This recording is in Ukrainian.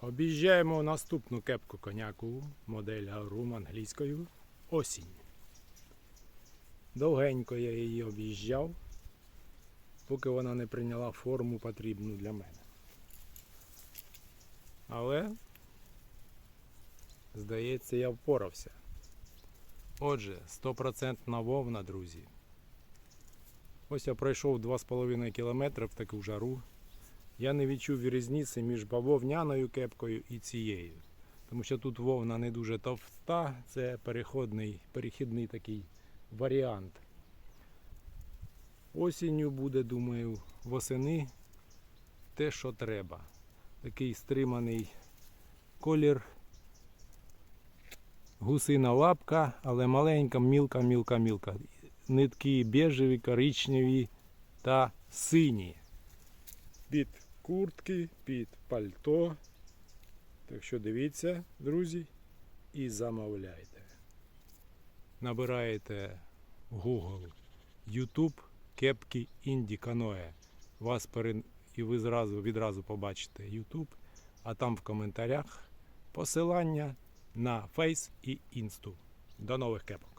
Об'їжджаємо наступну кепку коняку, модель Гарум англійською осінь. Довгенько я її об'їжджав, поки вона не прийняла форму потрібну для мене. Але, здається, я впорався. Отже, 100% вовна, друзі. Ось я пройшов 2,5 км в таку жару. Я не відчув різниці між бавовняною кепкою і цією. Тому що тут вовна не дуже товста, це переходний, перехідний такий варіант. Осінню буде, думаю, восени те, що треба. Такий стриманий колір. Гусина лапка, але маленька, мілка, мілка, мілка. Нитки бежеві, коричневі та сині під куртки, під пальто. Так що дивіться, друзі, і замовляйте. Набираєте Google YouTube кепки Інді Каное. Вас перен... і ви зразу відразу побачите YouTube, а там в коментарях посилання на Face і Інсту. До нових кепок.